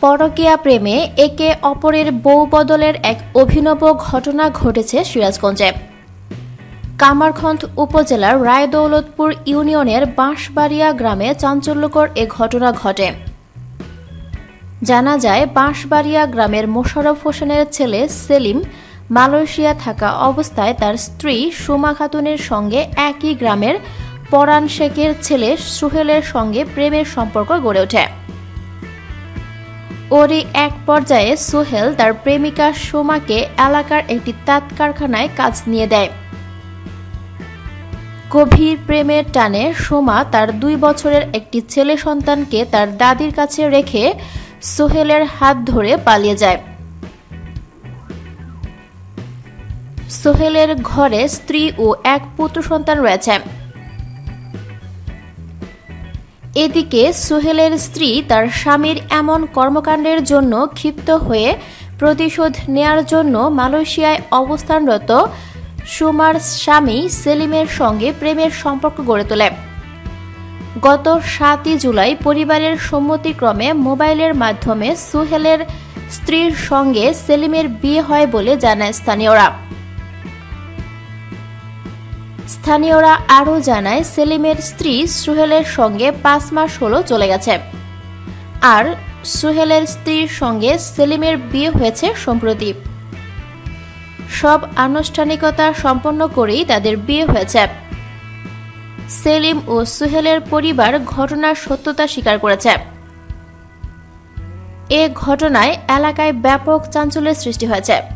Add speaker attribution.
Speaker 1: পরকীয়া প্রেমে একে অপরের বউ বদলের এক অভিনব ঘটনা ঘটেছে সিরাজগঞ্জে। কামারখন্দ উপজেলার রায়দৌলতপুর ইউনিয়নের বাঁশবাড়িয়া গ্রামে চাঞ্চল্যকর এ ঘটনা ঘটে। জানা যায়, বাঁশবাড়িয়া গ্রামের মোশারফ হোসেনের ছেলে সেলিম মালয়েশিয়া থাকা অবস্থায় তার স্ত্রী সুমা খাতুনের সঙ্গে একই গ্রামের পরাণ শেখের ছেলে সুহেলের সঙ্গে প্রেমের সম্পর্ক গড়ে ওঠে। ওরই এক পর্যায়ে সোহেল তার প্রেমিকা সোমাকে এলাকার একটি তাঁত কারখানায় কাজ নিয়ে দেয়। গভীর প্রেমের টানে সোমা তার দুই বছরের একটি ছেলে সন্তানকে তার দাদির কাছে রেখে সোহেলের হাত ধরে পালিয়ে যায়। সোহেলের ঘরে স্ত্রী ও এক পুত্র সন্তান রয়েছে। এদিকে সোহেলের স্ত্রী তার স্বামীর এমন কর্মকাণ্ডের জন্য ক্ষিপ্ত হয়ে প্রতিশোধ নেয়ার জন্য মালয়েশিয়ায় অবস্থানরত সুমার স্বামী সেলিমের সঙ্গে প্রেমের সম্পর্ক গড়ে তোলে। গত সাতই জুলাই পরিবারের সম্মতিক্রমে মোবাইলের মাধ্যমে সুহেলের স্ত্রীর সঙ্গে সেলিমের বিয়ে হয় বলে জানায় স্থানীয়রা। স্থানীয়রা আরও জানায়, সেলিমের স্ত্রী সুহেলের সঙ্গে পাঁচ মাস হলো চলে গেছে। আর সুহেলের স্ত্রীর সঙ্গে সেলিমের বিয়ে হয়েছে সম্প্রতি। সব আনুষ্ঠানিকতা সম্পন্ন করেই তাদের বিয়ে হয়েছে। সেলিম ও সুহেলের পরিবার ঘটনার সত্যতা স্বীকার করেছে। এ ঘটনায় এলাকায় ব্যাপক চাঞ্চল্যের সৃষ্টি হয়েছে।